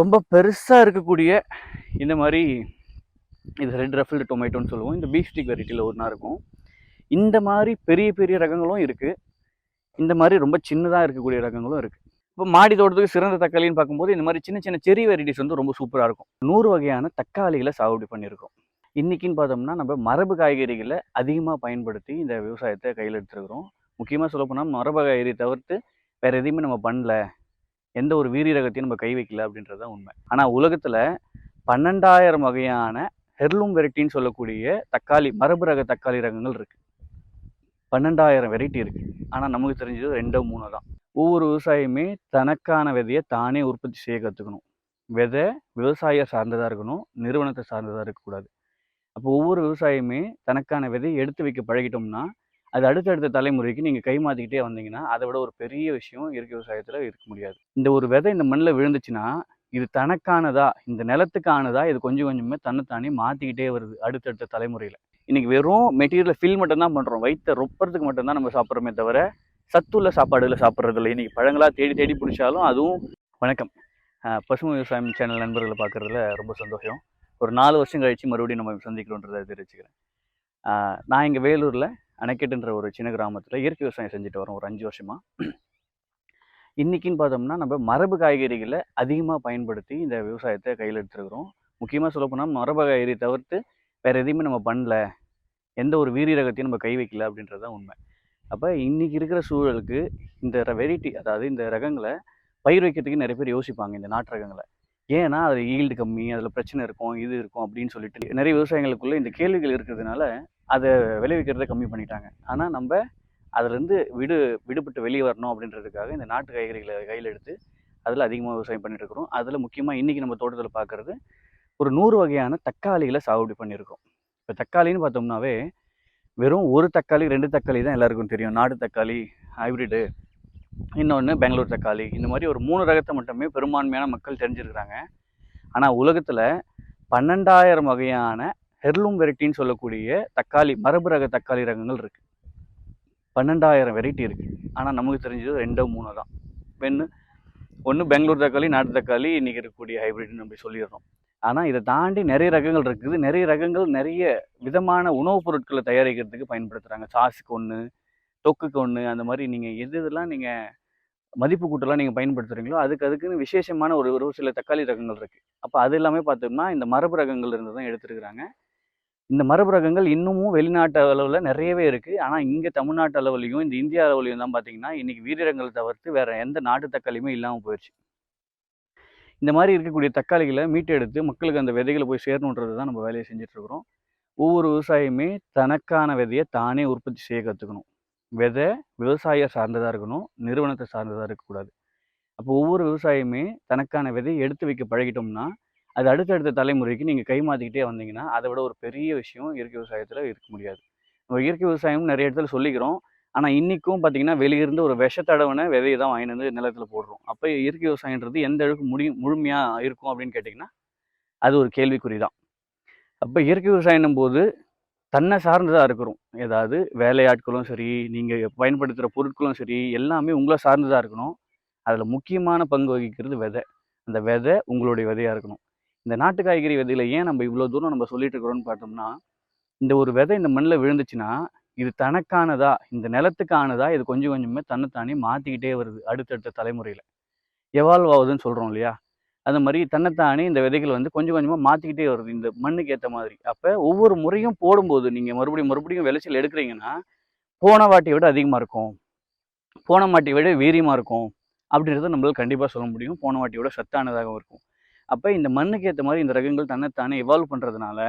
ரொம்ப பெருசாக இருக்கக்கூடிய இந்த மாதிரி இது ரெட் ரஃபில்டு டொமேட்டோன்னு சொல்லுவோம். இந்த பீஃப் ஸ்டிக் வெரைட்டியில் ஒன்றா இருக்கும். இந்த மாதிரி பெரிய பெரிய ரகங்களும் இருக்குது இந்த மாதிரி ரொம்ப சின்னதாக இருக்கக்கூடிய ரகங்களும் இருக்குது இப்போ மாடி தோட்டத்துக்கு சிறந்த தக்காளின்னு பார்க்கும்போது இந்த மாதிரி சின்ன சின்ன செரி வெரைட்டிஸ் வந்து ரொம்ப சூப்பராக இருக்கும். நூறு வகையான தக்காளிகளை சாகுபடி பண்ணியிருக்கோம். இன்றைக்கின்னு பார்த்தோம்னா நம்ம மரபு காய்கறிகளை அதிகமாக பயன்படுத்தி இந்த விவசாயத்தை கையில் எடுத்துருக்குறோம். முக்கியமாக சொல்லப்போனால் மரபு காய்கறி தவிர்த்து வேறு எதையுமே நம்ம பண்ணல. எந்த ஒரு வீரிய ரகத்தையும் நம்ம கை வைக்கல அப்படின்றது தான் உண்மை. ஆனால் உலகத்தில் பன்னெண்டாயிரம் வகையான ஹெர்லூம் வெரைட்டின்னு சொல்லக்கூடிய தக்காளி மரபு ரக தக்காளி ரகங்கள் இருக்குது பன்னெண்டாயிரம் வெரைட்டி இருக்குது ஆனால் நமக்கு தெரிஞ்சது ரெண்டோ மூணோ தான். ஒவ்வொரு விவசாயியுமே தனக்கான விதையை தானே உற்பத்தி செய்ய கற்றுக்கணும் விதை விவசாய சார்ந்ததாக இருக்கணும் நிறுவனத்தை சார்ந்ததாக இருக்கக்கூடாது. அப்போ ஒவ்வொரு விவசாயியுமே தனக்கான விதையை எடுத்து வைக்க பழகிட்டோம்னா அது அடுத்தடுத்த தலைமுறைக்கு நீங்கள் கை மாற்றிக்கிட்டே வந்தீங்கன்னா அதை விட ஒரு பெரிய விஷயம் இயற்கை விவசாயத்தில் இருக்க முடியாது. இந்த ஒரு விதை இந்த மண்ணில் விழுந்துச்சுன்னா இது தனக்கானதா இந்த நிலத்துக்கானதா இது கொஞ்சம் கொஞ்சமே தன்னைத்தானே மாற்றிக்கிட்டே வருது அடுத்தடுத்த தலைமுறையில். இன்றைக்கி வெறும் மெட்டீரியலை ஃபில் மட்டும்தான் பண்ணுறோம் வயிற்ற ரொப்பறதுக்கு மட்டும்தான் நம்ம சாப்பிட்றோமே தவிர சத்துள்ள சாப்பாடுகளை சாப்பிட்றது இல்லை. பழங்களாக தேடி தேடி பிடிச்சாலும் அதுவும் வணக்கம். பசுமை விவசாயம் சேனல் நண்பர்களை பார்க்குறதுல ரொம்ப சந்தோஷம். ஒரு நாலு வருஷம் கழிச்சு மறுபடியும் நம்ம சந்திக்கிறோன்றதை தெரிவிச்சுக்கிறேன். நான் இங்கே வேலூரில் அணைக்கட்டுன்ற ஒரு சின்ன கிராமத்தில் இயற்கை விவசாயம் செஞ்சுட்டு வரோம் ஒரு அஞ்சு வருஷமாக இன்றைக்கின்னு பார்த்தோம்னா நம்ம மரபு காய்கறிகளை அதிகமாக பயன்படுத்தி இந்த விவசாயத்தை கையில் எடுத்துருக்குறோம். முக்கியமாக சொல்லப்போனால் மரபு காய்கறி தவிர்த்து வேறு எதையுமே நம்ம பண்ணல. எந்த ஒரு வீரிய ரகத்தையும் நம்ம கை வைக்கல அப்படின்றது தான் உண்மை. அப்போ இன்றைக்கி இருக்கிற சூழலுக்கு இந்த வெரைட்டி அதாவது இந்த ரகங்களை பயிர் வைக்கிறதுக்கு நிறைய பேர் யோசிப்பாங்க இந்த நாட்டு ரகங்களை. ஏன்னா அதில் ஈல்டு கம்மி அதில் பிரச்சனை இருக்கும் இது இருக்கும் அப்படின்னு சொல்லிட்டு நிறைய விவசாயிகளுக்குள்ளே இந்த கேள்விகள் இருக்கிறதுனால அதை விளைவிக்கிறத கம்மி பண்ணிட்டாங்க. ஆனால் நம்ம அதுலேருந்து விடு விடுபட்டு வெளியே வரணும் அப்படின்றதுக்காக இந்த நாட்டு காய்கறிகளை கையில் எடுத்து அதில் அதிகமாக விவசாயம் பண்ணிட்டு இருக்கிறோம். அதில் முக்கியமாக இன்றைக்கி நம்ம தோட்டத்தில் பார்க்குறது ஒரு நூறு வகையான தக்காளிகளை சாகுபடி பண்ணியிருக்கோம். இப்போ தக்காளின்னு பார்த்தோம்னாவே வெறும் ஒரு தக்காளி ரெண்டு தக்காளி தான் எல்லாருக்கும் தெரியும். நாட்டு தக்காளி ஹைப்ரிடு இன்னொன்று பெங்களூர் தக்காளி. இந்த மாதிரி ஒரு மூணு ரகத்தை மட்டுமே பெரும்பான்மையான மக்கள் தெரிஞ்சிருக்கிறாங்க. ஆனால் உலகத்தில் பன்னெண்டாயிரம் வகையான ஹெர்லூம் வெரைட்டின்னு சொல்லக்கூடிய தக்காளி மரபு ரக தக்காளி ரகங்கள் இருக்குது பன்னெண்டாயிரம் வெரைட்டி இருக்குது ஆனால் நமக்கு தெரிஞ்சது ரெண்டோ மூணோ தான். ஒன்று ஒன்று பெங்களூர் தக்காளி நாட்டு தக்காளி இன்றைக்கி இருக்கக்கூடிய ஹைப்ரிட்னு நம்ம சொல்லிடுறோம். ஆனால் இதை தாண்டி நிறைய ரகங்கள் இருக்குது. நிறைய ரகங்கள் நிறைய விதமான உணவுப் பொருட்களை தயாரிக்கிறதுக்கு பயன்படுத்துகிறாங்க சாஸுக்கு ஒன்று தொக்குக்கு ஒன்று அந்த மாதிரி நீங்கள் எது இதெல்லாம் நீங்கள் மதிப்பு கூட்டெல்லாம் நீங்கள் பயன்படுத்துகிறீங்களோ அதுக்கு அதுக்குன்னு விசேஷமான ஒரு ஒரு சில தக்காளி ரகங்கள் இருக்குது அப்போ அது எல்லாமே பார்த்தோம்னா இந்த மரபு ரகங்கள் இருந்து தான் எடுத்துருக்குறாங்க. இந்த மரபுரகங்கள் இன்னமும் வெளிநாட்டு அளவில் நிறையவே இருக்குது ஆனால் இங்கே தமிழ்நாட்டு அளவுலையும் இந்த இந்தியா அளவுலையும் தான் பார்த்தீங்கன்னா இன்றைக்கி வீரரங்களை தவிர்த்து வேறு எந்த நாட்டு தக்காளியுமே இல்லாமல் போயிடுச்சு இந்த மாதிரி இருக்கக்கூடிய தக்காளிகளை மீட்டு எடுத்து மக்களுக்கு அந்த விதைகளை போய் சேரணுன்றது தான் நம்ம வேலையை செஞ்சிட்ருக்குறோம். ஒவ்வொரு விவசாயியுமே தனக்கான விதையை தானே உற்பத்தி செய்ய கற்றுக்கணும் விதை விவசாய சார்ந்ததாக இருக்கணும் நிறுவனத்தை சார்ந்ததாக இருக்கக்கூடாது. அப்போ ஒவ்வொரு விவசாயியுமே தனக்கான விதையை எடுத்து வைக்க பழகிட்டோம்னா அது அடுத்தடுத்த தலைமுறைக்கு நீங்கள் கை மாற்றிக்கிட்டே வந்தீங்கன்னா அதை விட ஒரு பெரிய விஷயம் இயற்கை விவசாயத்தில் இருக்க முடியாது. நம்ம இயற்கை விவசாயம் நிறைய இடத்துல சொல்லிக்கிறோம். ஆனால் இன்றைக்கும் பார்த்தீங்கன்னா வெளியிருந்து ஒரு விஷத்தடவனை விதையை தான் வாங்கிட்டு வந்து நிலத்தில் போடுறோம். அப்போ இயற்கை விவசாயன்றது எந்த அளவுக்கு முடி முழுமையாக இருக்கும் அப்படின்னு கேட்டிங்கன்னா அது ஒரு கேள்விக்குறி தான். அப்போ இயற்கை விவசாயம் போது தன்னை சார்ந்ததாக இருக்கிறோம் ஏதாவது வேலையாட்களும் சரி நீங்கள் பயன்படுத்துகிற பொருட்களும் சரி எல்லாமே உங்களை சார்ந்ததாக இருக்கணும். அதில் முக்கியமான பங்கு வகிக்கிறது விதை. அந்த விதை உங்களுடைய விதையாக இருக்கணும். இந்த நாட்டு காய்கறி விதையில ஏன் நம்ம இவ்வளோ தூரம் நம்ம சொல்லிட்டு இருக்கிறோம்னு பார்த்தோம்னா இந்த ஒரு விதை இந்த மண்ணில் விழுந்துச்சுன்னா இது தனக்கானதா இந்த நிலத்துக்கானதா இது கொஞ்சம் கொஞ்சமே தன்னைத்தானே மாற்றிக்கிட்டே வருது அடுத்தடுத்த தலைமுறையில். எவால்வ் ஆகுதுன்னு சொல்கிறோம் இல்லையா? அந்த மாதிரி தன்னைத்தானே இந்த விதைகள் வந்து கொஞ்சம் கொஞ்சமாக மாற்றிக்கிட்டே வருது. இந்த மண்ணுக்கு ஏற்ற மாதிரி. அப்போ ஒவ்வொரு முறையும் போடும்போது நீங்கள் மறுபடியும் மறுபடியும் விளைச்சல் எடுக்கிறீங்கன்னா போன வாட்டியை விட அதிகமாக இருக்கும். போன வாட்டியை விட வீரியமாக இருக்கும். அப்படின்றத நம்மளால் கண்டிப்பாக சொல்ல முடியும். போன வாட்டியோட சத்தானதாகவும் இருக்கும். அப்போ இந்த மண்ணுக்கு ஏற்ற மாதிரி இந்த ரகங்கள் தன்னைத்தானே எவால்வ் பண்ணுறதுனால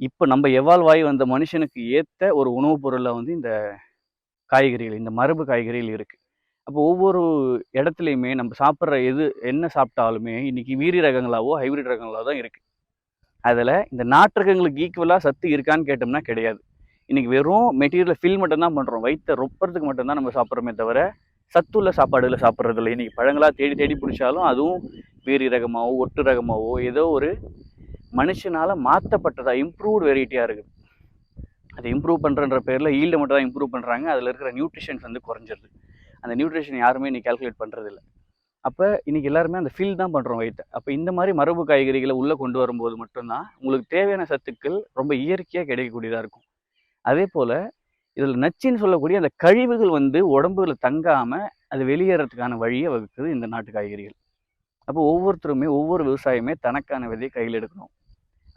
இப்போ நம்ம எவால்வ் ஆகி வந்த மனுஷனுக்கு ஏற்ற ஒரு உணவுப் பொருளில் வந்து இந்த காய்கறிகள் இந்த மரபு காய்கறிகள் இருக்குது அப்போ ஒவ்வொரு இடத்துலையுமே நம்ம சாப்பிட்ற எது என்ன சாப்பிட்டாலுமே இன்றைக்கி வீரி ரகங்களாவோ ஹைபிரிட் ரகங்களாவோ தான் இருக்குது அதில் இந்த நாட்டு ரகங்களுக்கு ஈக்குவலாக சத்து இருக்கான்னு கேட்டோம்னா கிடையாது. இன்றைக்கி வெறும் மெட்டீரியலை ஃபில் மட்டும்தான் பண்ணுறோம் வயிற்ற ரொப்பறதுக்கு மட்டும்தான் நம்ம சாப்பிட்றோமே தவிர சத்துள்ள சாப்பாடுகளை சாப்பிட்றது இல்லை பழங்களாக தேடி தேடி பிடிச்சாலும் அதுவும் வீரி ரகமாகவோ ஒட்டு ரகமாகவோ ஏதோ ஒரு மனுஷனால் மாற்றப்பட்டதாக இம்ப்ரூவ்டு வெரைட்டியாக இருக்குது. அதை இம்ப்ரூவ் பண்ணுறன்ற பேரில் ஈல்டை மட்டும் தான் இம்ப்ரூவ் பண்ணுறாங்க அதில் இருக்கிற நியூட்ரிஷன்ஸ் வந்து குறைஞ்சிருது. அந்த நியூட்ரிஷன் யாருமே இன்றைக்கி கால்குலேட் பண்ணுறதில்ல அப்போ இன்னைக்கு எல்லாருமே அந்த ஃபீல் தான் பண்ணுறோம் வயிற்றை அப்போ இந்த மாதிரி மரபு காய்கறிகளை உள்ளே கொண்டு வரும்போது மட்டும்தான் உங்களுக்கு தேவையான சத்துக்கள் ரொம்ப இயற்கையாக கிடைக்கக்கூடியதாக இருக்கும். அதே போல் இதில் நச்சுன்னு சொல்லக்கூடிய அந்த கழிவுகள் வந்து உடம்புல தங்காமல் அது வெளியேறதுக்கான வழியை வகுக்குது இந்த நாட்டு காய்கறிகள். அப்போ ஒவ்வொருத்தருமே ஒவ்வொரு விவசாயமே தனக்கான விதையை கையில் எடுக்கணும்.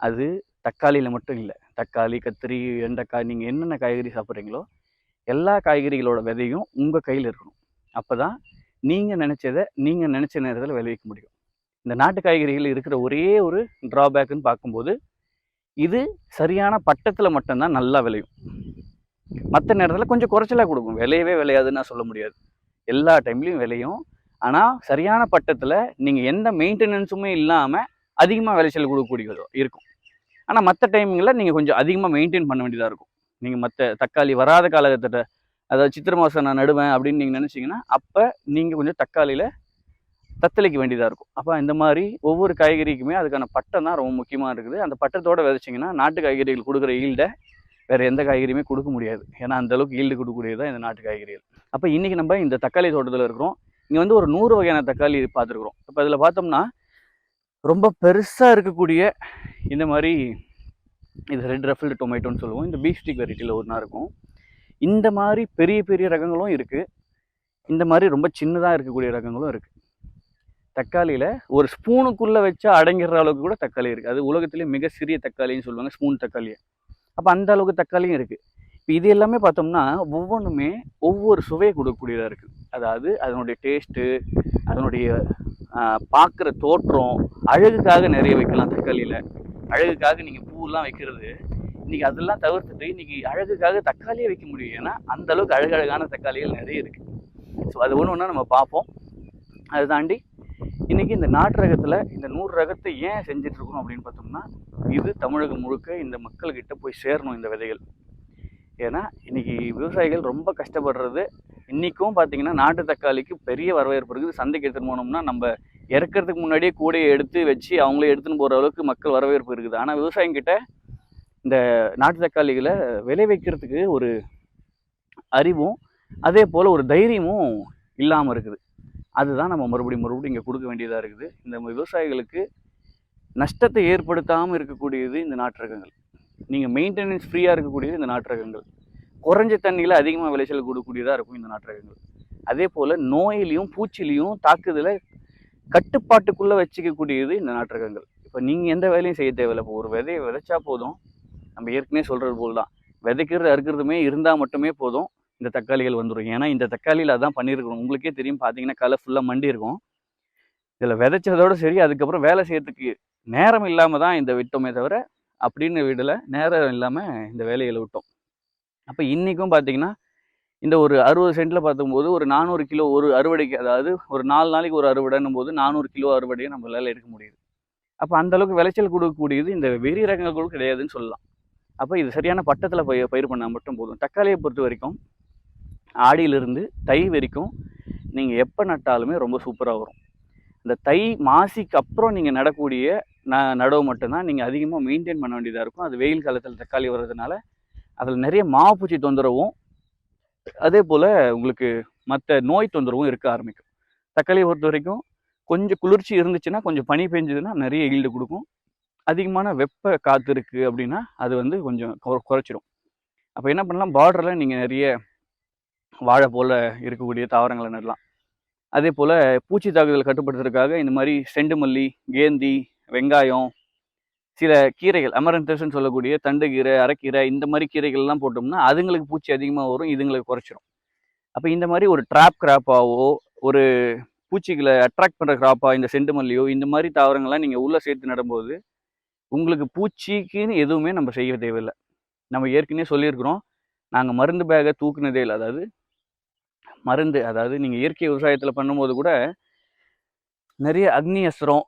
அது தக்காளியில் மட்டும் இல்லை. தக்காளி கத்திரி வெண்டைக்காய் நீங்கள் என்னென்ன காய்கறி சாப்பிட்றீங்களோ எல்லா காய்கறிகளோட விதையும் உங்கள் கையில் இருக்கணும். அப்போ தான் நீங்கள் நினச்சதை நீங்கள் நினச்ச நேரத்தில் விளைவிக்க முடியும். இந்த நாட்டு காய்கறிகள் இருக்கிற ஒரே ஒரு ட்ராபேக்குன்னு பார்க்கும்போது இது சரியான பட்டத்தில் மட்டும்தான் நல்லா விளையும். மற்ற நேரத்தில் கொஞ்சம் குறைச்சலாக கொடுக்கும். விளையவே விளையாதுன்னு சொல்ல முடியாது. எல்லா டைம்லையும் விளையும் ஆனால் சரியான பட்டத்தில் நீங்கள் எந்த மெயின்டெனன்ஸுமே இல்லாமல் அதிகமாக விளைச்சல் கொடுக்கக்கூடியதோ இருக்கும். ஆனால் மற்ற டைமிங்கில் நீங்கள் கொஞ்சம் அதிகமாக மெயின்டைன் பண்ண வேண்டியதாக இருக்கும். நீங்கள் மற்ற தக்காளி வராத காலகட்டத்தில் அதாவது சித்திரை மாதம் நான் நடுவேன் அப்படின்னு நீங்கள் நினச்சிங்கன்னா அப்போ நீங்கள் கொஞ்சம் தக்காளியில் தத்தளிக்க வேண்டியதாக இருக்கும். அப்போ இந்த மாதிரி ஒவ்வொரு காய்கறிக்குமே அதுக்கான பட்டம் தான் ரொம்ப முக்கியமாக இருக்குது. அந்த பட்டத்தோடு விதைச்சிங்கன்னா நாட்டு காய்கறிகள் கொடுக்குற ஈல்டை வேறு எந்த காய்கறியுமே கொடுக்க முடியாது. ஏன்னா அந்த அளவுக்கு ஈல்டு கொடுக்கக்கூடியது தான் இந்த நாட்டு காய்கறிகள். அப்போ இன்றைக்கி நம்ம இந்த தக்காளி தோட்டத்தில் இருக்கிறோம். இங்கே வந்து ஒரு நூறு வகையான தக்காளி பார்த்துருக்குறோம். இப்போ இதில் பார்த்தோம்னா ரொம்ப பெருசாக இருக்கக்கூடிய இந்த மாதிரி இது ரெட் ரஃபில்டு டொமேட்டோன்னு சொல்லுவோம். இந்த பீஃப்டிக் வெரைட்டியில் ஒன்றா இருக்கும். இந்த மாதிரி பெரிய பெரிய ரகங்களும் இருக்குது இந்த மாதிரி ரொம்ப சின்னதாக இருக்கக்கூடிய ரகங்களும் இருக்குது தக்காளியில் ஒரு ஸ்பூனுக்குள்ளே வச்சா அடங்கிற அளவுக்கு கூட தக்காளி இருக்குது அது உலகத்திலே மிக சிறிய தக்காளின்னு சொல்லுவாங்க ஸ்பூன் தக்காளியை. அப்போ அந்த அளவுக்கு தக்காளியும் இருக்குது இப்போ இது எல்லாமே பார்த்தோம்னா ஒவ்வொன்றுமே ஒவ்வொரு சுவையை கொடுக்கக்கூடியதாக இருக்குது அதாவது அதனுடைய டேஸ்ட்டு அதனுடைய பார்க்குற தோற்றம் அழகுக்காக நிறைய வைக்கலாம் தக்காளியில். அழகுக்காக நீங்கள் பூவெல்லாம் வைக்கிறது இன்றைக்கி அதெல்லாம் தவிர்த்துட்டு இன்றைக்கி அழகுக்காக தக்காளியே வைக்க முடியும். ஏன்னா அந்த அளவுக்கு அழகழகான தக்காளிகள் நிறைய இருக்குது ஸோ அது ஒன்று ஒன்றா நம்ம பார்ப்போம். அதை தாண்டி இன்றைக்கி இந்த நாட்டு ரகத்தில் இந்த நூறு ரகத்தை ஏன் செஞ்சிட்ருக்கணும் அப்படின்னு பார்த்தோம்னா இது தமிழகம் முழுக்க இந்த மக்கள்கிட்ட போய் சேரணும் இந்த விதைகள். ஏன்னா இன்றைக்கி விவசாயிகள் ரொம்ப கஷ்டப்படுறது. இன்றைக்கும் பார்த்தீங்கன்னா நாட்டு தக்காளிக்கு பெரிய வரவேற்பு இருக்குது. சந்தைக்கு எடுத்துகிட்டு போனோம்னா நம்ம இறக்கிறதுக்கு முன்னாடியே கூடையை எடுத்து வச்சு அவங்களே எடுத்துன்னு போகிற அளவுக்கு மக்கள் வரவேற்பு இருக்குது. ஆனால் விவசாயிங்கிட்ட இந்த நாட்டு தக்காளிகளை விளை வைக்கிறதுக்கு ஒரு அறிவும் அதே போல் ஒரு தைரியமும் இல்லாமல் இருக்குது. அதுதான் நம்ம மறுபடியும் மறுபடியும் இங்கே கொடுக்க வேண்டியதாக இருக்குது. இந்த விவசாயிகளுக்கு நஷ்டத்தை ஏற்படுத்தாமல் இருக்கக்கூடியது இந்த நாட்டு ரகங்கள் நீங்கள் மெயின்டெனன்ஸ் ஃப்ரீயாக இருக்கக்கூடியது இந்த நாட்டு ரகங்கள் குறைஞ்ச தண்ணியில் அதிகமாக விளைச்சல் கொடுக்கக்கூடியதாக இருக்கும் இந்த நாட்டு ரகங்கள் அதே போல் நோயிலையும் பூச்சிலையும் தாக்குதலை கட்டுப்பாட்டுக்குள்ளே வச்சுக்கக்கூடியது இந்த நாட்டு ரகங்கள் இப்போ நீங்கள் எந்த வேலையும் செய்ய தேவையில்லை. இப்போ ஒரு விதையை விதைச்சா போதும். நம்ம ஏற்கனவே சொல்கிறது போல் தான் விதைக்கிறது அறுக்கிறதுமே இருந்தால் மட்டுமே போதும். இந்த தக்காளிகள் வந்துடும் ஏன்னா இந்த தக்காளியில் அதான் பண்ணியிருக்கிறோம் உங்களுக்கே தெரியும் பார்த்தீங்கன்னா களை ஃபுல்லாக மண்டி இருக்கும். இதில் விதைச்சதோட சரி அதுக்கப்புறம் வேலை செய்யறதுக்கு நேரம் இல்லாமல் தான் இந்த விட்டோமே தவிர அப்படின்னு விடலை. நேரம் இல்லாமல் இந்த வேலைகளை விட்டோம். அப்போ இன்றைக்கும் பார்த்தீங்கன்னா இந்த ஒரு அறுபது சென்ட்டில் பார்க்கும்போது ஒரு நானூறு கிலோ ஒரு அறுவடைக்கு அதாவது ஒரு நாலு நாளைக்கு ஒரு அறுவடைன்னும் போது நானூறு கிலோ அறுவடையை நம்மளால் எடுக்க முடியுது. அப்போ அந்த அளவுக்கு விளைச்சல் கொடுக்கக்கூடியது இந்த வெறி ரகங்களும் கிடையாதுன்னு சொல்லலாம். அப்போ இது சரியான பட்டத்தில் பயிர் பயிர் பண்ணால் மட்டும் போதும். தக்காளியை பொறுத்த வரைக்கும் ஆடியிலிருந்து தை வரைக்கும் நீங்கள் எப்போ நட்டாலுமே ரொம்ப சூப்பராக வரும். இந்த தை மாசிக்கு அப்புறம் நீங்கள் நடக்கூடிய ந நடவு மட்டும்தான் நீங்கள் அதிகமாக மெயின்டைன் பண்ண வேண்டியதாக இருக்கும். அது வெயில் காலத்தில் தக்காளி வர்றதுனால அதில் நிறைய மாவுப்பூச்சி தொந்தரவும் அதே போல் உங்களுக்கு மற்ற நோய் தொந்தரவும் இருக்க ஆரம்பிக்கும். தக்காளியை பொறுத்த வரைக்கும் கொஞ்சம் குளிர்ச்சி இருந்துச்சுன்னா கொஞ்சம் பனி பெஞ்சதுன்னா நிறைய ஈல்டு கொடுக்கும். அதிகமான வெப்ப காற்று இருக்குது அப்படின்னா அது வந்து கொஞ்சம் குறைச்சிடும் அப்போ என்ன பண்ணலாம்? பார்டரில் நீங்கள் நிறைய வாழை போல் இருக்கக்கூடிய தாவரங்களை நடலாம் அதே போல் பூச்சி தாக்குதல் கட்டுப்படுத்துறதுக்காக இந்த மாதிரி செண்டு மல்லி கேந்தி வெங்காயம் சில கீரைகள் அமரந்தஸ்ன்னு சொல்லக்கூடிய தண்டுக்கீரை அரைக்கீரை இந்த மாதிரி கீரைகள்லாம் போட்டோம்னா அதுங்களுக்கு பூச்சி அதிகமாக வரும் இதுங்களுக்கு குறைச்சிரும். அப்போ இந்த மாதிரி ஒரு ட்ராப் கிராப்பாவோ ஒரு பூச்சிகளை அட்ராக்ட் பண்ணுற கிராப்பாக இந்த செண்டு மல்லியோ இந்த மாதிரி தாவரங்கள்லாம் நீங்கள் உள்ளே சேர்த்து நடும்போது உங்களுக்கு பூச்சிக்குன்னு எதுவுமே நம்ம செய்ய தேவையில்லை. நம்ம ஏற்கனவே சொல்லியிருக்கிறோம் நாங்கள் மருந்து பேகை தூக்குனதே இல்லை. அதாவது மருந்து அதாவது நீங்கள் இயற்கை விவசாயத்தில் பண்ணும்போது கூட நிறைய அக்னி அஸ்திரம்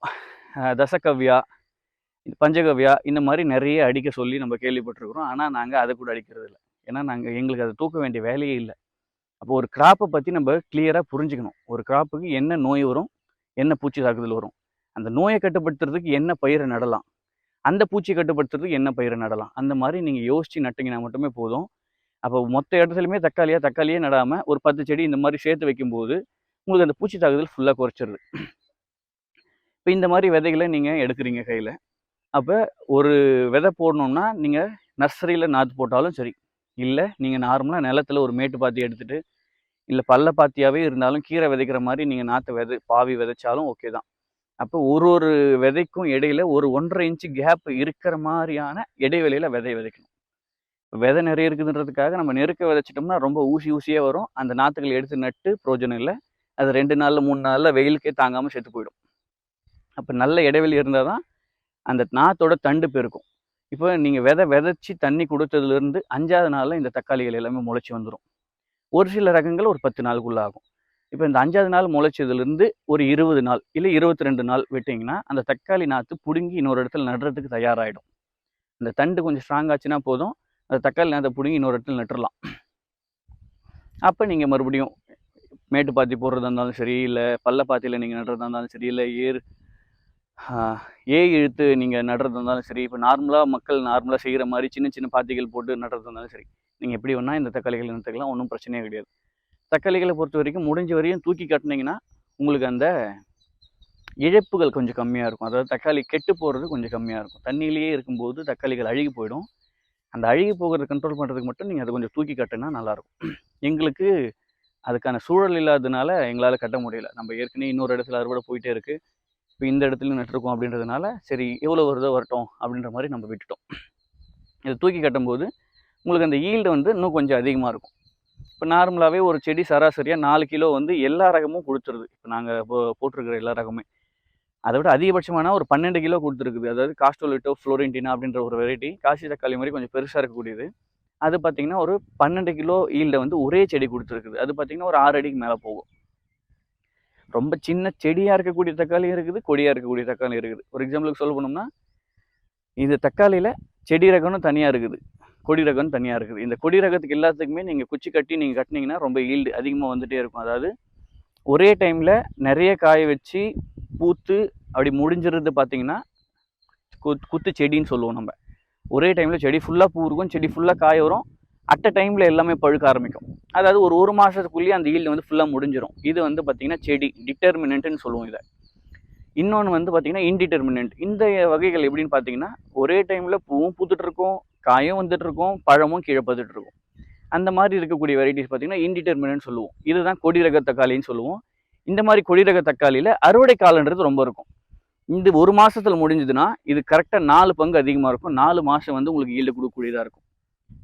தசகவ்யா இந்த பஞ்சகவ்யா இந்த மாதிரி நிறைய அடிக்க சொல்லி நம்ம கேள்விப்பட்டிருக்கிறோம். ஆனால் நாங்கள் அதை கூட அடிக்கிறது இல்லை. ஏன்னா நாங்கள் எங்களுக்கு அதை தூக்க வேண்டிய வேலையே இல்லை. அப்போ ஒரு கிராப்பை பற்றி நம்ம கிளியராக புரிஞ்சுக்கணும். ஒரு கிராப்புக்கு என்ன நோய் வரும் என்ன பூச்சி தாக்குதல் வரும். அந்த நோயை கட்டுப்படுத்துறதுக்கு என்ன பயிரை நடலாம்? அந்த பூச்சி கட்டுப்படுத்துறதுக்கு என்ன பயிரை நடலாம்? அந்த மாதிரி நீங்கள் யோசித்து நட்டிங்கன்னா மட்டுமே போதும். அப்போ மொத்த இடத்துலையுமே தக்காளியாக தக்காளியே நடாமல் ஒரு பத்து செடி இந்த மாதிரி சேர்த்து வைக்கும்போது உங்களுக்கு அந்த பூச்சி தாக்குதல் ஃபுல்லாக குறைச்சிடுது இப்போ இந்த மாதிரி விதைகளை நீங்கள் எடுக்கிறீங்க கையில். அப்போ ஒரு விதை போடணும்னா நீங்கள் நர்சரியில் நாற்று போட்டாலும் சரி இல்லை நீங்கள் நார்மலாக நிலத்துல ஒரு மேட்டு பாத்தி எடுத்துகிட்டு இல்லை பல்ல பாத்தியாகவே இருந்தாலும் கீரை விதைக்கிற மாதிரி நீங்கள் நாற்று விதை பாவி விதைச்சாலும் ஓகே தான். அப்போ ஒரு ஒரு விதைக்கும் இடையில ஒரு ஒன்றரை இன்ச்சு கேப் இருக்கிற மாதிரியான இடைவெளியில் விதை விதைக்கணும். விதை நிறைய இருக்குதுன்றதுக்காக நம்ம நெருக்க விதைச்சிட்டோம்னா ரொம்ப ஊசி ஊசியாக வரும். அந்த நாற்றுகளை எடுத்து நட்டு பிரோஜனம் இல்லை. அது ரெண்டு நாளில் மூணு நாளில் வெயிலுக்கே தாங்காமல் செத்து போயிடும். அப்போ நல்ல இடைவெளி இருந்தால் தான் அந்த நாத்தோட தண்டு பெருக்கும் இப்போ நீங்கள் விதை விதைச்சி தண்ணி கொடுத்ததுலேருந்து அஞ்சாவது நாளில் இந்த தக்காளிகள் எல்லாமே முளைச்சி வந்துடும் ஒரு சில ரகங்கள் ஒரு பத்து நாளுக்குள்ளே ஆகும். இப்போ இந்த அஞ்சாவது நாள் முளைச்சதுலேருந்து ஒரு இருபது நாள் இல்லை இருபத்தி ரெண்டு நாள் விட்டிங்கன்னா அந்த தக்காளி நாற்று பிடுங்கி இன்னொரு இடத்துல நடுறதுக்கு தயாராகிடும் அந்த தண்டு கொஞ்சம் ஸ்ட்ராங் ஆச்சுன்னா போதும். அந்த தக்காளி நேரத்தை பிடுங்கி இன்னொரு இடத்துல நட்டுடலாம் அப்போ நீங்கள் மறுபடியும் மேட்டு பாத்தி போடுறதா இருந்தாலும் சரி இல்லை பல்ல பாத்தியில் நீங்கள் நடுறதா இருந்தாலும் சரி இல்லை ஏர் ஏ இழுத்து நீங்கள் நடுறதா இருந்தாலும் சரி இப்போ நார்மலாக மக்கள் நார்மலாக செய்கிற மாதிரி சின்ன சின்ன பாத்திகள் போட்டு நடுறதா இருந்தாலும் சரி நீங்கள் எப்படி வேணால் இந்த தக்காளிகள் நட்டுக்கலாம் ஒன்றும் பிரச்சனையே கிடையாது. தக்காளிகளை பொறுத்த வரைக்கும் முடிஞ்ச வரையும் தூக்கி கட்டினீங்கன்னா உங்களுக்கு அந்த இழப்புகள் கொஞ்சம் கம்மியாக இருக்கும். அதாவது தக்காளி கெட்டு போகிறது கொஞ்சம் கம்மியாக இருக்கும். தண்ணியிலேயே இருக்கும்போது தக்காளிகள் அழுகி போயிடும். அந்த அழுகி போகிறத கண்ட்ரோல் பண்ணுறதுக்கு மட்டும் நீங்கள் அதை கொஞ்சம் தூக்கி கட்டினா நல்லாயிருக்கும். எங்களுக்கு அதுக்கான சூழல் இல்லாததுனால எங்களால் கட்ட முடியல. நம்ம ஏற்கனவே இன்னொரு இடத்துல அறுவடை போயிட்டே இருக்குது இப்போ இந்த இடத்துலையும் நட்டுருக்கோம் அப்படின்றதுனால சரி எவ்வளோ வருதோ வரட்டும் அப்படின்ற மாதிரி நம்ம விட்டுட்டோம். இதை தூக்கி கட்டும்போது உங்களுக்கு அந்த ஈல்டு வந்து இன்னும் கொஞ்சம் அதிகமாக இருக்கும். இப்போ நார்மலாகவே ஒரு செடி சராசரியாக நாலு கிலோ வந்து எல்லா ரகமும் கொடுத்துருது. இப்போ நாங்கள் போட்டிருக்கிற எல்லா ரகமே. அதை விட அதிகபட்சமான ஒரு பன்னெண்டு கிலோ கொடுத்துருக்குது. அதாவது காஸ்டோலிட்டோ ஃப்ளோரின்டினா அப்படின்ற ஒரு வெரைட்டி காசி தக்காளி மாதிரி கொஞ்சம் பெருசாக இருக்கக்கூடியது. அது பார்த்தீங்கன்னா ஒரு பன்னெண்டு கிலோ ஈல்டை வந்து ஒரே செடி கொடுத்துருக்குது. அது பார்த்தீங்கன்னா ஒரு ஆறு அடிக்கு மேலே போகும். ரொம்ப சின்ன செடியாக இருக்கக்கூடிய தக்காளியும் இருக்குது கொடியாக இருக்கக்கூடிய தக்காளி இருக்குது. ஒரு எக்ஸாம்பிளுக்கு சொல்ல போனோம்னா இந்த தக்காளியில் செடி ரகம்னு தனியாக இருக்குது. கொடி ரகம்னு தனியாக இருக்குது. இந்த கொடி ரகத்துக்கு எல்லாத்துக்குமே நீங்கள் குச்சி கட்டி நீங்கள் கட்டினீங்கன்னா ரொம்ப ஈல்டு அதிகமாக வந்துகிட்டே இருக்கும். அதாவது ஒரே டைமில் நிறைய காய வச்சு பூத்து அப்படி முடிஞ்சிருது பார்த்தீங்கன்னா குத் குத்து செடின்னு சொல்லுவோம் நம்ம. ஒரே டைமில் செடி ஃபுல்லாக பூ இருக்கும் செடி ஃபுல்லாக காய வரும். அட்ட டைமில் எல்லாமே பழுக்க ஆரம்பிக்கும். அதாவது ஒரு ஒரு மாதத்துக்குள்ளேயே அந்த ஈல்டு வந்து ஃபுல்லாக முடிஞ்சிடும் இது வந்து பார்த்திங்கன்னா செடி டிட்டர்மினன்ட்னு சொல்லுவோம் இதை. இன்னொன்று வந்து பார்த்திங்கன்னா இன்டிட்டர்மினன்ட் இந்த வகைகள் எப்படின்னு பார்த்தீங்கன்னா ஒரே டைமில் பூவும் பூத்துட்டு காயும் வந்துட்டுருக்கும் பழமும் கீழே பார்த்துட்ருக்கும் அந்த மாதிரி இருக்கக்கூடிய வெரைட்டிஸ் பார்த்தீங்கன்னா இன்டிடெர்மினன்ட் சொல்லுவோம். இதுதான் கொடி ரக தக்காளின்னு சொல்லுவோம். இந்த மாதிரி கொடி ரக தக்காளியில் அறுவடை காலன்றது ரொம்ப இருக்கும். இந்த ஒரு மாதத்தில் முடிஞ்சதுன்னா இது கரெக்டாக நாலு பங்கு அதிகமாக இருக்கும். நாலு மாதம் வந்து உங்களுக்கு ஈல்டு கொடுக்கக்கூடியதாக இருக்கும்.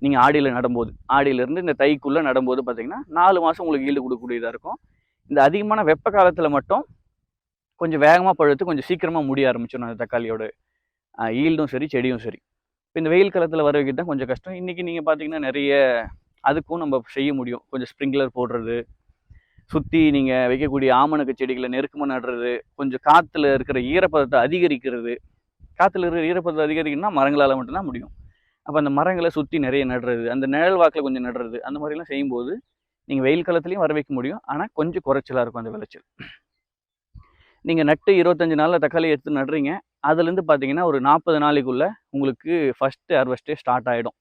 நீங்கள் ஆடியில் நடும்போது. ஆடியிலேருந்து இந்த தைக்குள்ளே நடும்போது பார்த்தீங்கன்னா நாலு மாதம் உங்களுக்கு ஈல்டு கொடுக்கக்கூடியதாக இருக்கும். இந்த அதிகமான வெப்ப காலத்தில் மட்டும் கொஞ்சம் வேகமாக பழுத்து கொஞ்சம் சீக்கிரமாக முடிய ஆரம்பிச்சிடும் அந்த தக்காளியோட ஈல்டும் சரி செடியும் சரி. இப்போ இந்த வெயில் காலத்தில் வர வைக்கிறது தான் கொஞ்சம் கஷ்டம். இன்றைக்கி நீங்கள் பார்த்தீங்கன்னா நிறைய அதுக்கும் நம்ம செய்ய முடியும். கொஞ்சம் ஸ்ப்ரிங்க்லர் போடுறது சுற்றி நீங்கள் வைக்கக்கூடிய ஆமணக்கு செடிகளை நெருக்கமாக நடுறது கொஞ்சம் காற்றுல இருக்கிற ஈரப்பதத்தை அதிகரிக்கிறது. காற்றுல இருக்கிற ஈரப்பதத்தை அதிகரிக்கணும்னா மரங்களால் மட்டும்தான் முடியும். அப்போ அந்த மரங்களை சுற்றி நிறைய நடுறது அந்த நிழல் வாக்கில் கொஞ்சம் நடுறது அந்த மாதிரிலாம் செய்யும்போது நீங்கள் வெயில் காலத்துலேயும் வர வைக்க முடியும். ஆனால் கொஞ்சம் குறைச்சலாக இருக்கும் அந்த விளைச்சல். நீங்கள் நட்டு இருபத்தஞ்சி நாளில் தக்காளி எடுத்து நடுறீங்க. அதுலேருந்து பார்த்தீங்கன்னா ஒரு நாற்பது நாளைக்குள்ளே உங்களுக்கு ஃபஸ்ட்டு ஹார்வெஸ்ட்டே ஸ்டார்ட் ஆகிடும்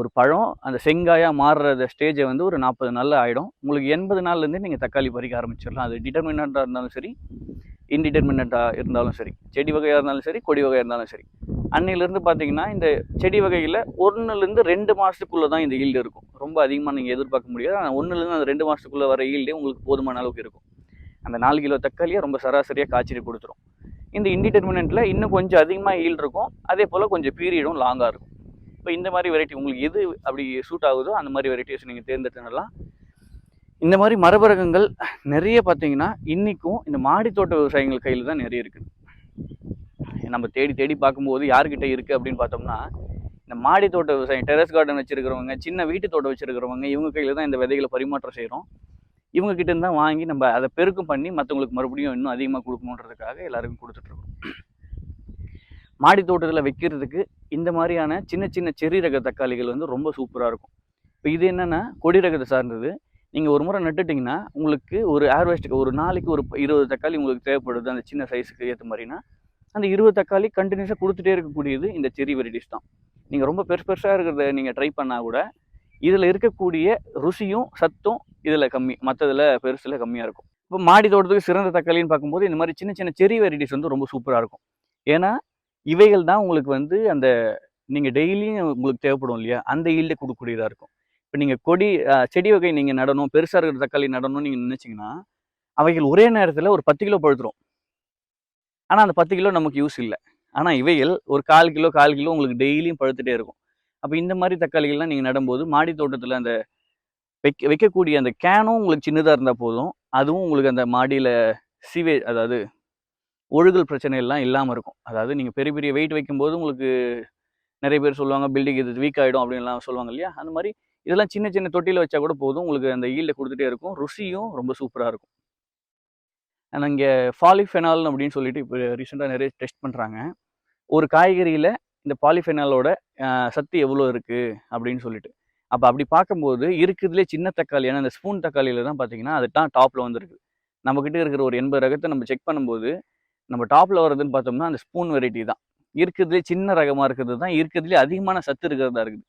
ஒரு பழம் அந்த செங்காயாக மாறுற ஸ்டேஜை வந்து ஒரு நாற்பது நாளில் ஆகிடும் உங்களுக்கு எண்பது நாள்லேருந்தே நீங்கள் தக்காளி பறிக்க ஆரம்பிச்சிடலாம். அது டிட்டர்மினண்ட்டாக இருந்தாலும் சரி இன்டிட்டர்மினண்ட்டாக இருந்தாலும் சரி செடி வகையாக இருந்தாலும் சரி கொடி வகையாக இருந்தாலும் சரி. அன்னையிலேருந்து பார்த்தீங்கன்னா இந்த செடி வகையில் ஒன்றுலேருந்து ரெண்டு மாதத்துக்குள்ளே தான் இந்த ஈல்டு இருக்கும். ரொம்ப அதிகமாக நீங்கள் எதிர்பார்க்க முடியாது. ஆனால் ஒன்றுலேருந்து அந்த ரெண்டு மாதத்துக்குள்ளே வர ஈல்டே உங்களுக்கு போதுமான அளவுக்கு இருக்கும். அந்த நாலு கிலோ தக்காளியை ரொம்ப சராசரியாக காய்ச்சிட்டு கொடுத்துரும். இந்த இன்டிடெர்மினண்ட்டில் இன்னும் கொஞ்சம் அதிகமாக ஈல்டு இருக்கும். அதே போல் கொஞ்சம் பீரியடும் லாங்காக இருக்கும். இப்போ இந்த மாதிரி வெரைட்டி உங்களுக்கு எது அப்படி சூட் ஆகுதோ அந்த மாதிரி வெரைட்டிஸ் நீங்கள் தேர்ந்தெடுத்துனலாம் இந்த மாதிரி மரபரகங்கள் நிறைய பார்த்தீங்கன்னா இன்றைக்கும் இந்த மாடி தோட்ட விவசாயிகள் கையில் தான் நிறைய இருக்குது. நம்ம தேடி தேடி பார்க்கும்போது யார்கிட்ட இருக்குது அப்படின்னு பார்த்தோம்னா இந்த மாடி தோட்ட விவசாயம் டெரஸ் கார்டன் வச்சுருக்கிறவங்க சின்ன வீட்டு தோட்டம் வச்சுருக்கிறவங்க இவங்க கையில் தான் இந்த விதைகளை பரிமாற்றம் செய்கிறோம் இவங்க கிட்ட தான் வாங்கி நம்ம அதை பெருக்கம் பண்ணி மற்றவங்களுக்கு மறுபடியும் இன்னும் அதிகமாக கொடுக்கணுன்றதுக்காக எல்லாருக்கும் கொடுத்துட்ருக்கோம் மாடி தோட்டத்தில் வைக்கிறதுக்கு இந்த மாதிரியான சின்ன சின்ன செரி ரக தக்காளிகள் வந்து ரொம்ப சூப்பராக இருக்கும். இப்போ இது என்னென்னா கொடி ரகத்தை சார்ந்தது. நீங்கள் ஒரு முறை நட்டுட்டிங்கன்னா உங்களுக்கு ஒரு ஹார்வெஸ்ட்டுக்கு ஒரு நாளைக்கு ஒரு இருபது தக்காளி உங்களுக்கு தேவைப்படுது அந்த சின்ன சைஸுக்கு ஏற்ற மாதிரினா அந்த இருபது தக்காளி கண்டினியூஸாக கொடுத்துட்டே இருக்கக்கூடியது இந்த செரி வெரைட்டிஸ் தான். நீங்கள் ரொம்ப பெருசு பெருசாக இருக்கிறத நீங்கள் ட்ரை பண்ணால் கூட இதில் இருக்கக்கூடிய ருசியும் சத்தும் இதில் கம்மி மற்றதில் பெருசில் கம்மியாக இருக்கும். இப்போ மாடி தோட்டத்துக்கு சிறந்த தக்காளின்னு பார்க்கும்போது இந்த மாதிரி சின்ன சின்ன செரி வெரைட்டிஸ் வந்து ரொம்ப சூப்பராக இருக்கும். ஏன்னா இவைகள் தான் உங்களுக்கு வந்து அந்த நீங்கள் டெய்லியும் உங்களுக்கு தேவைப்படும் இல்லையா? அந்த ஈல்டை கொடுக்கக்கூடியதாக இருக்கும். இப்போ நீங்கள் கொடி செடி வகை நீங்கள் நடணும் பெருசாக இருக்கிற தக்காளி நடணும்னு நீங்கள் நினச்சிங்கன்னா அவைகள் ஒரே நேரத்தில் ஒரு பத்து கிலோ பழுத்துரும். ஆனால் அந்த பத்து கிலோ நமக்கு யூஸ் இல்லை. ஆனால் இவைகள் ஒரு கால் கிலோ கால் கிலோ உங்களுக்கு டெய்லியும் பழுத்துட்டே இருக்கும். அப்போ இந்த மாதிரி தக்காளிகள்லாம் நீங்கள் நடும்போது மாடி தோட்டத்தில் அந்த வைக்க வைக்கக்கூடிய அந்த கேனும் உங்களுக்கு சின்னதாக இருந்தால் போதும். அதுவும் உங்களுக்கு அந்த மாடியில் சீவேஜ் அதாவது ஒழுகல் பிரச்சனை எல்லாம் இல்லாமல் இருக்கும். அதாவது நீங்கள் பெரிய பெரிய வெயிட் வைக்கும்போது உங்களுக்கு நிறைய பேர் சொல்லுவாங்க பில்டிங் இது வீக் ஆகிடும் அப்படின்லாம் சொல்லுவாங்க இல்லையா? அந்த மாதிரி இதெல்லாம் சின்ன சின்ன தொட்டியில் வச்சா கூட போதும். உங்களுக்கு அந்த ஈல்டை கொடுத்துட்டே இருக்கும். ருசியும் ரொம்ப சூப்பராக இருக்கும். ஆனால் இங்கே ஃபாலிஃபெனால் அப்படின்னு சொல்லிட்டு இப்போ ரீசெண்டாக நிறைய டெஸ்ட் பண்ணுறாங்க ஒரு காய்கறியில் இந்த பாலிஃபெனாலோட சத்து எவ்வளோ இருக்குது அப்படின்னு சொல்லிட்டு. அப்போ அப்படி பார்க்கும்போது இருக்குதுலே சின்ன தக்காளி ஏன்னா இந்த ஸ்பூன் தக்காளியில் தான் பார்த்தீங்கன்னா அது தான் டாப்பில் வந்துருக்கு. நம்மக்கிட்ட இருக்கிற ஒரு எண்பது ரகத்தை நம்ம செக் பண்ணும்போது நம்ம டாப்பில் வர்றதுன்னு பார்த்தோம்னா அந்த ஸ்பூன் வெரைட்டி தான். இருக்கிறதுலே சின்ன ரகமாக இருக்கிறது தான். இருக்கிறதுலே அதிகமான சத்து இருக்கிறதா இருக்குது.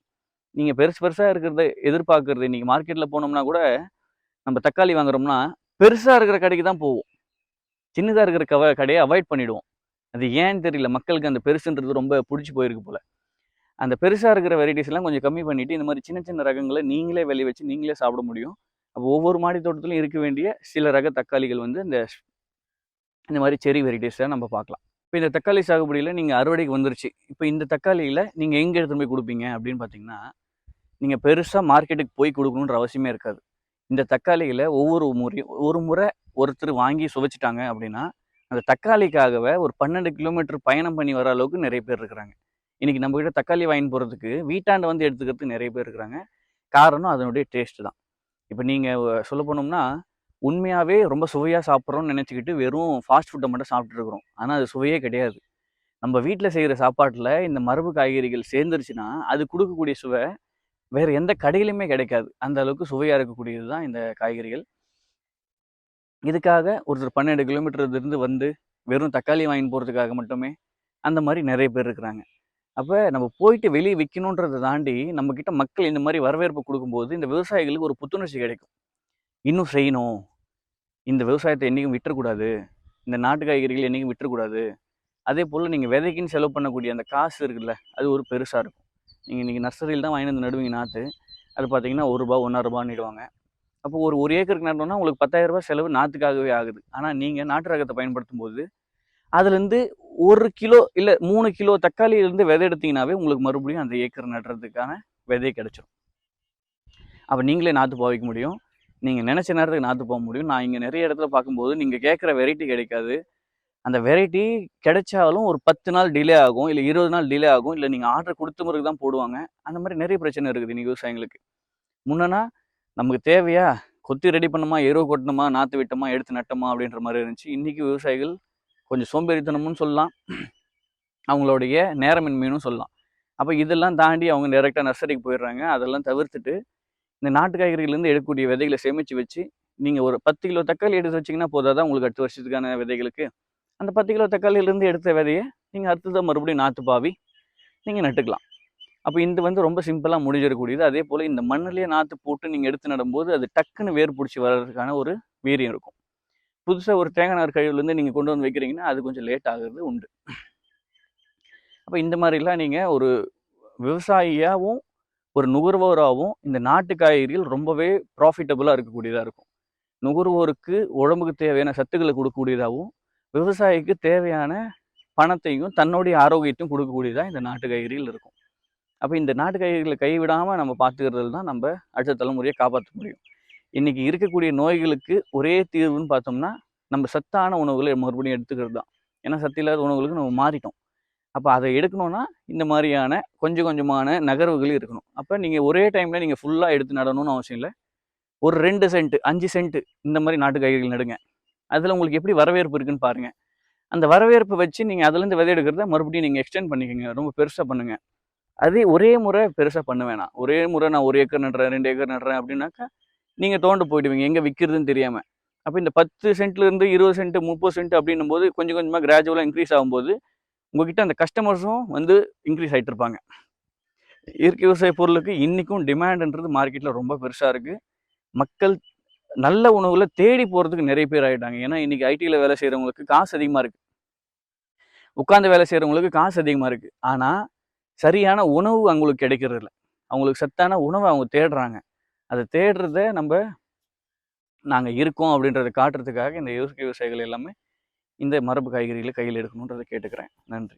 நீங்கள் பெருசு பெருசாக இருக்கிறத எதிர்பார்க்கறது இன்றைக்கி மார்க்கெட்டில் போனோம்னா கூட நம்ம தக்காளி வாங்குறோம்னா பெருசாக இருக்கிற கடைக்கு தான் போவோம். சின்னதாக இருக்கிற கவ கடையை அவாய்ட் பண்ணிடுவோம். அது ஏன்னு தெரியல. மக்களுக்கு அந்த பெருசுன்றது ரொம்ப பிடிச்சி போயிருக்கு போல. அந்த பெருசாக இருக்கிற வெரைட்டிஸ் எல்லாம் கொஞ்சம் கம்மி பண்ணிட்டு இந்த மாதிரி சின்ன சின்ன ரகங்களை நீங்களே விளைய வச்சு நீங்களே சாப்பிட முடியும். அப்போ ஒவ்வொரு மாடி தோட்டத்திலும் இருக்க வேண்டிய சில ரக தக்காளிகள் வந்து இந்த இந்த மாதிரி செரி வெரைட்டிஸை நம்ம பார்க்கலாம். இப்போ இந்த தக்காளி சாகுபடியில் நீங்கள் அறுவடைக்கு வந்துருச்சு. இப்போ இந்த தக்காளியில் நீங்கள் எங்கே எடுத்துகிட்டு போய் கொடுப்பீங்க அப்படின்னு பார்த்தீங்கன்னா நீங்கள் பெருசாக மார்க்கெட்டுக்கு போய் கொடுக்கணுன்ற அவசியமே இருக்காது. இந்த தக்காளியில் ஒவ்வொரு முறையும் ஒரு முறை ஒருத்தர் வாங்கி சுவைச்சிட்டாங்க அப்படின்னா அந்த தக்காளிக்காகவே ஒரு பன்னெண்டு கிலோமீட்டர் பயணம் பண்ணி வர அளவுக்கு நிறைய பேர் இருக்கிறாங்க. இன்றைக்கி நம்மக்கிட்ட தக்காளி வாங்கி போகிறதுக்கு வீட்டாண்ட வந்து எடுத்துக்கிறதுக்கு நிறைய பேர் இருக்கிறாங்க. காரணம் அதனுடைய டேஸ்ட்டு தான். இப்போ நீங்கள் சொல்ல போனோம்னா உண்மையாகவே ரொம்ப சுவையாக சாப்பிட்றோம்னு நினச்சிக்கிட்டு வெறும் ஃபாஸ்ட் ஃபுட்டை மட்டும் சாப்பிட்டுட்டு இருக்கிறோம். ஆனால் அது சுவையே கிடையாது. நம்ம வீட்டில் செய்கிற சாப்பாட்டில் இந்த மரபு காய்கறிகள் சேர்ந்துருச்சுன்னா அது கொடுக்கக்கூடிய சுவை வேறு எந்த கடையிலுமே கிடைக்காது. அந்த அளவுக்கு சுவையாக இருக்கக்கூடியது தான் இந்த காய்கறிகள். இதுக்காக ஒருத்தர் பன்னெண்டு கிலோமீட்டர்லேருந்து வந்து வெறும் தக்காளி வாங்கி போகிறதுக்காக மட்டுமே அந்த மாதிரி நிறைய பேர் இருக்கிறாங்க. அப்போ நம்ம போயிட்டு வெளியே விற்கணுன்றதை தாண்டி நம்மக்கிட்ட மக்கள் இந்த மாதிரி வரவேற்பு கொடுக்கும்போது இந்த விவசாயிகளுக்கு ஒரு புத்துணர்ச்சி கிடைக்கும். இன்னும் செய்யணும் இந்த விவசாயத்தை என்றைக்கும் விட்டுறக்கூடாது. இந்த நாட்டு காய்கறிகள் என்றைக்கும் விட்டுறக்கூடாது. அதே போல் நீங்கள் விதைக்குன்னு செலவு பண்ணக்கூடிய அந்த காசு இருக்குல்ல அது ஒரு பெருசாக இருக்கும். நீங்கள் இன்றைக்கி நர்சரியில் தான் வாங்கி வந்து நடுவீங்க நாற்று அது பார்த்தீங்கன்னா ஒரு ரூபா ரூபான்னு ரூபான்னிடுவாங்க அப்போ ஒரு ஒரு ஏக்கருக்கு நட்டோம்னா உங்களுக்கு பத்தாயிரம் ரூபாய் செலவு நாற்றுக்காகவே ஆகுது. ஆனால் நீங்கள் நாட்டு ரகத்தை பயன்படுத்தும் போது அதுலேருந்து ஒரு கிலோ இல்லை மூணு கிலோ தக்காளியிலேருந்து விதை எடுத்தீங்கன்னாவே உங்களுக்கு மறுபடியும் அந்த ஏக்கர் நடுறதுக்கான விதை கிடைச்சிரும். அப்போ நீங்களே நாற்று பாவிக்க முடியும். நீங்கள் நினச்ச நேரத்துக்கு நாற்று போக முடியும். நான் இங்கே நிறைய இடத்துல பார்க்கும்போது நீங்கள் கேட்குற வெரைட்டி கிடைக்காது. அந்த வெரைட்டி கிடைச்சாலும் ஒரு பத்து நாள் டிலே ஆகும் இல்லை இருபது நாள் டிலே ஆகும் இல்லை நீங்கள் ஆர்டர் கொடுத்த முறைக்கு தான் போடுவாங்க. அந்த மாதிரி நிறைய பிரச்சனை இருக்குது இன்னைக்கு விவசாயிங்களுக்கு முன்னனா நமக்கு தேவையா? கொத்தி ரெடி பண்ணுமா எருவு கொட்டணுமா? நாற்று விட்டோமா எடுத்து நட்டோமா அப்படின்ற மாதிரி இருந்துச்சு. இன்றைக்கி விவசாயிகள் கொஞ்சம் சோம்பேறித்தனமும் சொல்லலாம். அவங்களுடைய நேரமின்மையும் சொல்லலாம். அப்போ இதெல்லாம் தாண்டி அவங்க டைரெக்டாக நர்சரிக்கு போயிடுறாங்க. அதெல்லாம் தவிர்த்துட்டு இந்த நாட்டு காய்கறிகள்லேருந்து எடுக்கக்கூடிய விதைகளை சேமித்து வச்சு நீங்கள் ஒரு பத்து கிலோ தக்காளி எடுத்து வச்சிங்கன்னா போதாதான் உங்களுக்கு அடுத்த வருஷத்துக்கான விதைகளுக்கு? அந்த பத்து கிலோ தக்காளியிலேருந்து எடுத்த விதையை நீங்கள் அடுத்ததான் மறுபடியும் நாற்று பாவி நீங்கள் நட்டுக்கலாம். அப்போ இது வந்து ரொம்ப சிம்பிளாக முடிஞ்சிடக்கூடியது. அதே போல் இந்த மண்ணிலேயே நாற்று போட்டு நீங்கள் எடுத்து நடும்போது அது டக்குன்னு வேர் பிடிச்சி வர்றதுக்கான ஒரு வீரியம் இருக்கும். புதுசாக ஒரு தேங்காய் நார் கழிவுலேருந்து நீங்கள் கொண்டு வந்து வைக்கிறீங்கன்னா அது கொஞ்சம் லேட் ஆகுறது உண்டு. அப்போ இந்த மாதிரிலாம் நீங்கள் ஒரு விவசாயியாகவும் ஒரு நுகர்வோராகவும் இந்த நாட்டு காய்கறிகள் ரொம்பவே ப்ராஃபிட்டபுளாக இருக்கக்கூடியதாக இருக்கும். நுகர்வோருக்கு உடம்புக்கு தேவையான சத்துக்களை கொடுக்கக்கூடியதாகவும் விவசாயிக்கு தேவையான பணத்தையும் தன்னுடைய ஆரோக்கியத்தையும் கொடுக்கக்கூடியதாக இந்த நாட்டு காய்கறிகள் இருக்கும். அப்போ இந்த நாட்டு காய்கறிகளை கைவிடாமல் நம்ம பார்த்துக்கிறது தான் நம்ம அடுத்த தலைமுறையை காப்பாற்ற முடியும். இன்றைக்கி இருக்கக்கூடிய நோய்களுக்கு ஒரே தீர்வுன்னு பார்த்தோம்னா நம்ம சத்தான உணவுகளை மறுபடியும் எடுத்துக்கிறது தான். ஏன்னா சத்து இல்லாத உணவுகளுக்கு நம்ம மாறிட்டோம். அப்போ அதை எடுக்கணும்னா இந்த மாதிரியான கொஞ்சம் கொஞ்சமான நகர்வுகள் இருக்கணும். அப்போ நீங்கள் ஒரே டைமில் நீங்கள் ஃபுல்லாக எடுத்து நடணும்னு அவசியம் இல்லை. ஒரு ரெண்டு சென்ட் அஞ்சு சென்ட் இந்த மாதிரி நாட்டு காய்கறிகள் நடுங்க. அதில் உங்களுக்கு எப்படி வரவேற்பு இருக்குன்னு பாருங்கள் அந்த வரவேற்பை வச்சு நீங்கள் அதுலேருந்து விதை எடுக்கிறத மறுபடியும் நீங்கள் எக்ஸ்டெண்ட் பண்ணிக்கோங்க. ரொம்ப பெருசாக பண்ணுங்கள் அதே ஒரே முறை பெருசாக பண்ண வேணாம். ஒரே முறை நான் ஒரு ஏக்கர் நடுறேன் ரெண்டு ஏக்கர் நடுறேன் அப்படின்னாக்கா நீங்கள் தோண்டு போயிடுவீங்க. எங்கே விற்கிறதுன்னு தெரியாமல் அப்போ இந்த பத்து சென்ட்லேருந்து இருபது சென்ட் முப்பது சென்ட் அப்படின்னும் போது கொஞ்சம் கொஞ்சமாக கிராஜுவலாக இன்க்ரீஸ் ஆகும்போது உங்ககிட்ட அந்த கஸ்டமர்ஸும் வந்து இன்க்ரீஸ் ஆகிட்டு இருப்பாங்க இயற்கை விவசாய பொருளுக்கு இன்றைக்கும் டிமாண்டுன்றது மார்க்கெட்டில் ரொம்ப பெருசாக இருக்குது மக்கள் நல்ல உணவுல தேடி போகிறதுக்கு நிறைய பேர் ஆகிட்டாங்க ஏன்னா இன்றைக்கி ஐடியில் வேலை செய்கிறவங்களுக்கு காசு அதிகமாக இருக்குது உட்காந்து வேலை செய்கிறவங்களுக்கு காசு அதிகமாக இருக்குது ஆனால் சரியான உணவு அவங்களுக்கு கிடைக்கிறது இல்லை. அவங்களுக்கு சத்தான உணவை அவங்க தேடுறாங்க. அதை தேடுறத நம்ம நாங்கள் இருக்கோம் அப்படின்றத காட்டுறதுக்காக இந்த இயற்கை விவசாயிகள் எல்லாமே இந்த மரபு காய்கறிகளை கையில் எடுக்கணுன்றதை கேட்டுக்கிறேன். நன்றி.